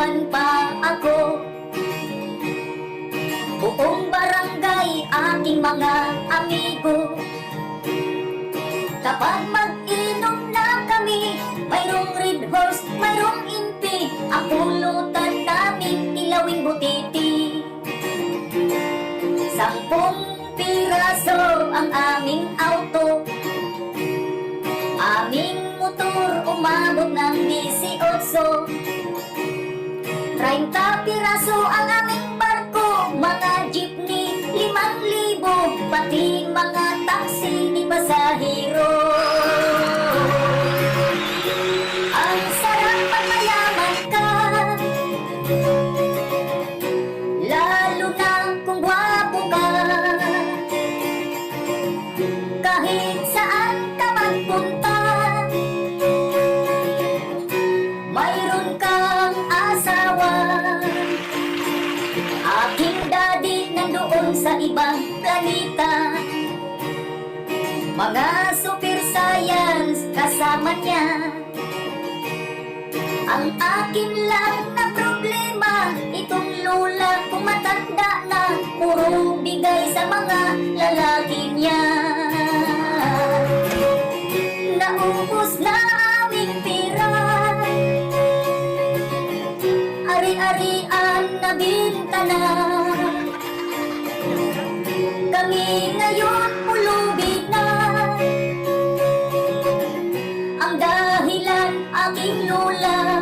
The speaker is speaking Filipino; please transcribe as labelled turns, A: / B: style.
A: naman pa ako. Buong barangay aking mga amigo. Kapag mag-inom na kami. Mayroong red horse, mayroong inti. Ang pulutan namin ilawing butiti. Sampung piraso ang aming auto. Aming motor umabot ng 18 ibang Mga super science kasama niya. Ang akin lang na problema Itong lula kung matanda na Puro bigay sa mga lalaki niya. Naubos na aming pira Ari-arian na binta Kami ngayon pulubig na. Ang dahilan aking lula